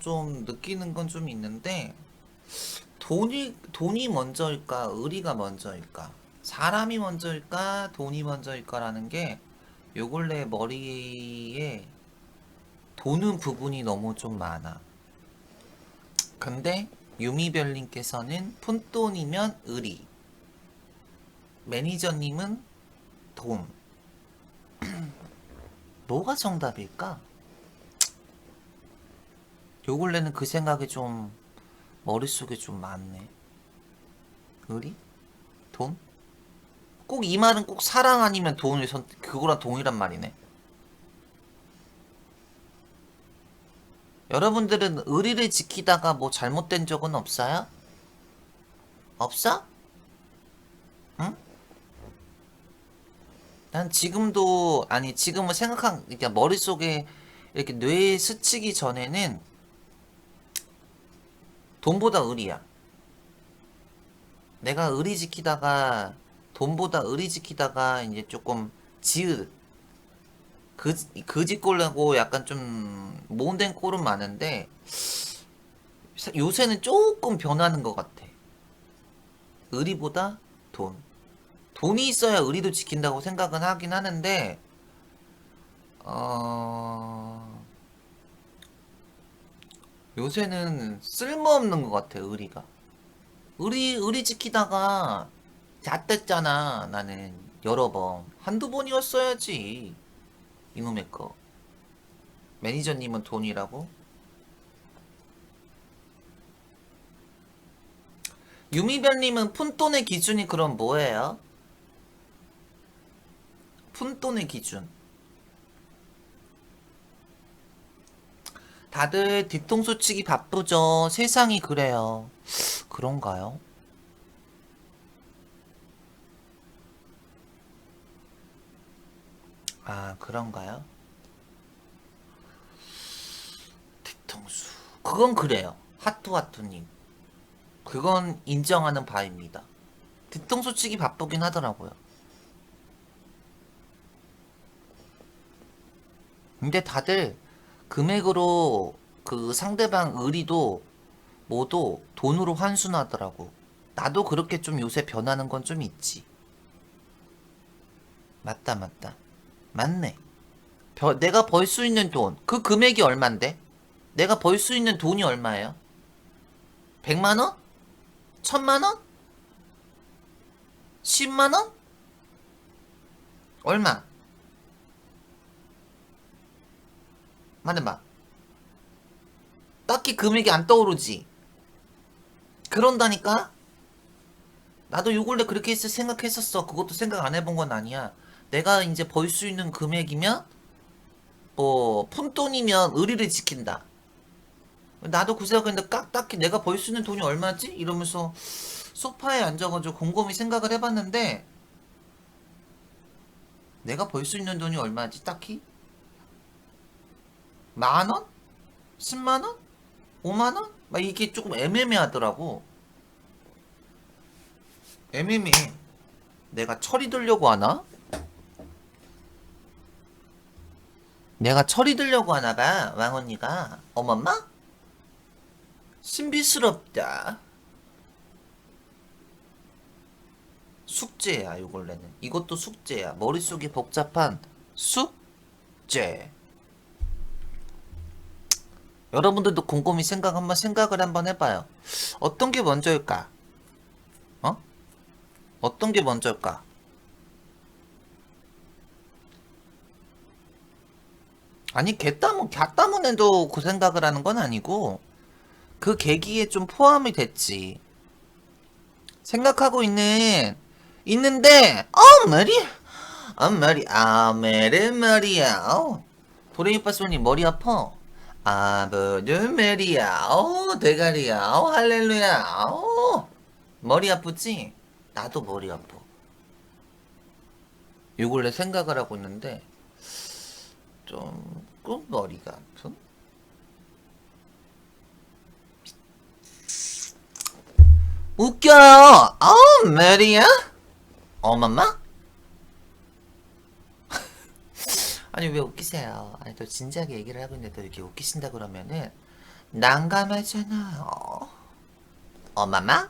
좀 느끼는 건 좀 있는데 돈이 돈이 먼저일까 의리가 먼저일까 사람이 먼저일까 돈이 먼저일까라는 게 요 근래 머리에 도는 부분이 너무 좀 많아. 근데 유미별님께서는 푼돈이면 의리, 매니저님은 돈. 뭐가 정답일까? 요 근래는 그 생각이 좀 머릿속에 좀 많네. 의리? 돈? 꼭 이 말은 꼭 사랑 아니면 돈을 선 그거랑 동일한 말이네. 여러분들은 의리를 지키다가 뭐 잘못된 적은 없어요? 없어? 응? 난 지금도 아니 지금은 생각한 그러니까 머릿속에 이렇게 뇌에 스치기 전에는 돈보다 의리야. 내가 의리 지키다가 돈보다 의리 지키다가 이제 조금 지읒 그 그지 꼴라고 약간 좀 모은된 꼴은 많은데 사- 요새는 조금 변하는 것 같아. 의리보다 돈. 돈이 있어야 의리도 지킨다고 생각은 하긴 하는데 어 요새는 쓸모없는 것 같아 의리가. 의리 의리 지키다가 잣됐잖아 나는. 여러 번. 한두 번이었어야지 이놈의 거. 매니저님은 돈이라고? 유미별님은 푼돈의 기준이 그럼 뭐예요? 푼돈의 기준 다들 뒤통수 치기 바쁘죠 세상이 그래요 그런가요? 아, 그런가요? 뒤통수. 그건 그래요. 하투하투님. 그건 인정하는 바입니다. 뒤통수 치기 바쁘긴 하더라고요. 근데 다들 금액으로 그 상대방 의리도 모두 돈으로 환순하더라고. 나도 그렇게 좀 요새 변하는 건 좀 있지. 맞다, 맞다. 맞네. 벼- 내가 벌 수 있는 돈, 그 금액이 얼만데? 내가 벌 수 있는 돈이 얼마예요? 100만 원? 1000만 원? 10만 원? 얼마? 말해봐. 딱히 금액이 안 떠오르지? 그런다니까? 나도 요 근래 그렇게 생각했었어. 그것도 생각 안 해본 건 아니야. 내가 이제 벌 수 있는 금액이면 뭐 푼돈이면 의리를 지킨다. 나도 그 생각했는데 깍 딱히 내가 벌 수 있는 돈이 얼마지? 이러면서 소파에 앉아가지고 곰곰이 생각을 해봤는데 내가 벌 수 있는 돈이 얼마지? 딱히? 만 원? 10만 원? 5만 원? 막 이게 조금 애매매하더라고. 애매매해. 내가 철이 들려고 하나? 내가 철이 들려고 하나 봐, 왕언니가. 어머마? 신비스럽다. 숙제야, 요 근래는. 이것도 숙제야. 머릿속이 복잡한 숙제. 여러분들도 곰곰이 생각 한번 생각을 한번 해봐요. 어떤 게 먼저일까? 어? 어떤 게 먼저일까? 아니 개따문 갸따문에도 그 생각을 하는 건 아니고 그 계기에 좀 포함이 됐지. 생각하고 있는 있는데 어 머리 아 머리 아 메르 머리야 어. 도레미파솔님 머리 아파 아버드 메리야 어 대가리야. 어 할렐루야. 어 머리 아프지? 나도 머리 아파. 요 근래 생각을 하고 있는데 조금 머리가 아픈? 웃겨요. 어 메리야? 어머마 아니 왜 웃기세요 아니 또 진지하게 얘기를 하고 있는데 또 이렇게 웃기신다 그러면은 난감하잖아요. 어 마마?